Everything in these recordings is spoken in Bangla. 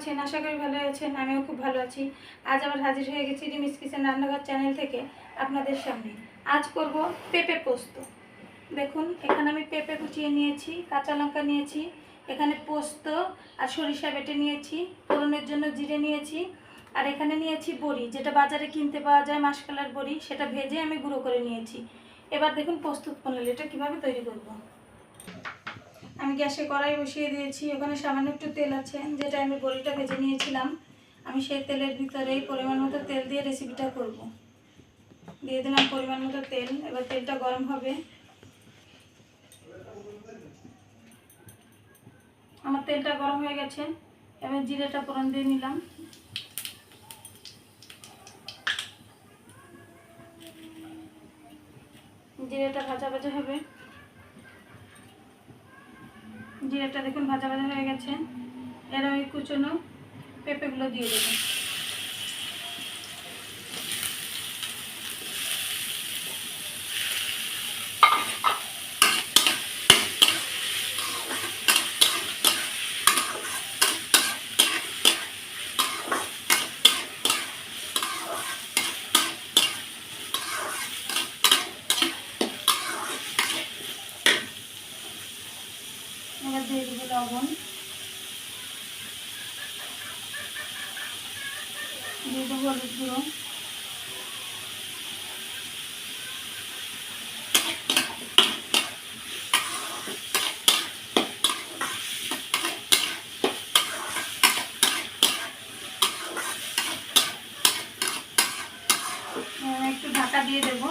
আছেন, আশা করি ভালো আছেন, আমিও খুব ভালো আছি। আজ আবার হাজির হয়ে গেছি রিমিস কিচেন রান্নাঘর চ্যানেল থেকে আপনাদের সামনে। আজ করব পেঁপে পোস্ত। দেখুন, এখানে আমি পেঁপে কুচিয়ে নিয়েছি, কাঁচা লঙ্কা নিয়েছি, এখানে পোস্ত আর সরিষা বেটে নিয়েছি, ফোড়নের জন্য জিরে নিয়েছি, আর এখানে নিয়েছি বড়ি, যেটা বাজারে কিনতে পাওয়া যায় মাসকালার বড়ি, সেটা ভেজে আমি গুঁড়ো করে নিয়েছি। এবার দেখুন প্রস্তুত প্রণালী এটা কীভাবে তৈরি করব। আমি গ্যাসে কড়াই বসিয়ে দিয়েছি, ওখানে সামান্য একটু তেল আছে, যেটা আমি বড়িটা ভেজে নিয়েছিলাম। আমি সেই তেলের ভিতরে পরিমাণ মতো তেল দিয়ে রেসিপিটা করব। দিয়ে দিলাম পরিমাণ মতো তেল, এবার তেলটা গরম হবে। আমার তেলটা গরম হয়ে গেছে, এবার জিরেটা ফোড়ন দিয়ে নিলাম। জিরেটা ভাজা ভাজা হবে। জিরাটা দেখুন ভাজা ভাজা হয়ে গেছে। এর ওই কুচনো পেঁপেগুলো দিয়ে দেবো। এবার দিয়ে দেবো লবণ। দিয়ে দেবো হলুদ গুঁড়ো। একটু ঢাকা দিয়ে দেবো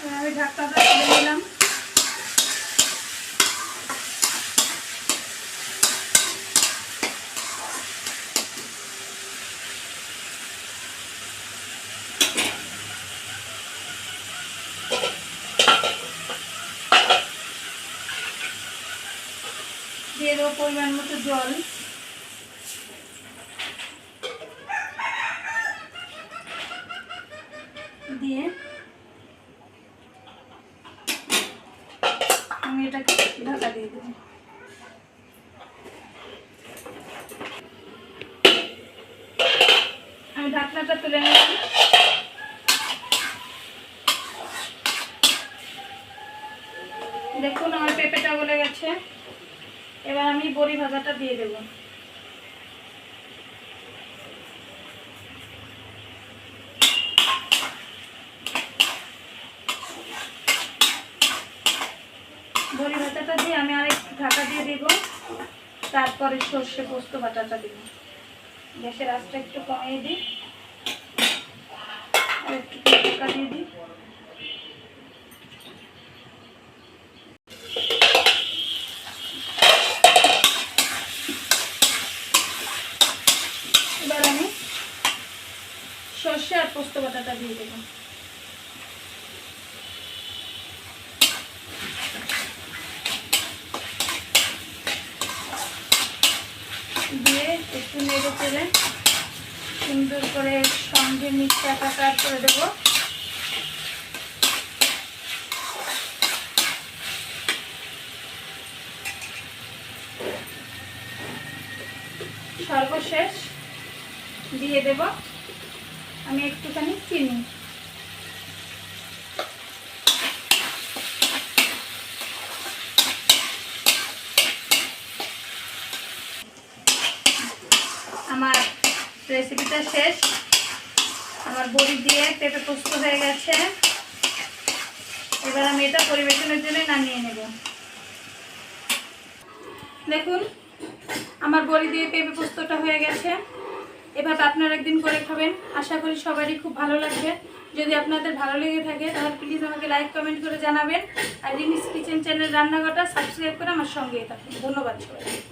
এবার আমি ঢাকাটা তুলে নিলাম দিয়ে দেবো পরিমাণ মতো জল। দিয়ে আমি এটাকে ঢাকা দিয়ে দেবো। আমি ঢাকনাটা তুলে নিলাম। দেখুন, আমার পেঁপেটা গলে গেছে। এবার আমি বড়ি ভাজাটা দিয়ে দেবো। বড়ি ভাজাটা দিয়ে আমি আরেকটু ঢাকা দিয়ে দেবো। তারপরে সর্ষে পোস্ত বাটাটা দেব। গ্যাসের আঁচটা একটু কমিয়ে দিই। একটু ঢাকা দিয়ে দিই এবার আমি সর্ষে আর পোস্ত বাটাটা দিয়ে দেবো। দিয়ে একটু নেড়ে চেড়ে সুন্দর করে সঙ্গে মিক্সটা কাটার করে দেবো। সর্বশেষ দিয়ে দেব। আমি একটুখানি চিনি। আমার রেসিপিটা শেষ। আমার বড়ি দিয়ে পেঁপে পোস্ত হয়ে গেছে। এবার আমি এটা পরিবেশনের জন্য নামিয়ে নেব। দেখুন, আমার বড়ি দিয়ে পেঁপে পোস্তটা হয়ে গেছে। এভাবে আপনারা একদিন করে খাবেন। আশা করি সবারই খুব ভালো লাগবে। যদি আপনাদের ভালো লেগে থাকে, তাহলে প্লিজ আমাকে লাইক কমেন্ট করে জানাবেন। আর রিমিস কিচেন চ্যানেল রান্নাঘরটা সাবস্ক্রাইব করে আমার সঙ্গেই থাকুন। ধন্যবাদ সবাই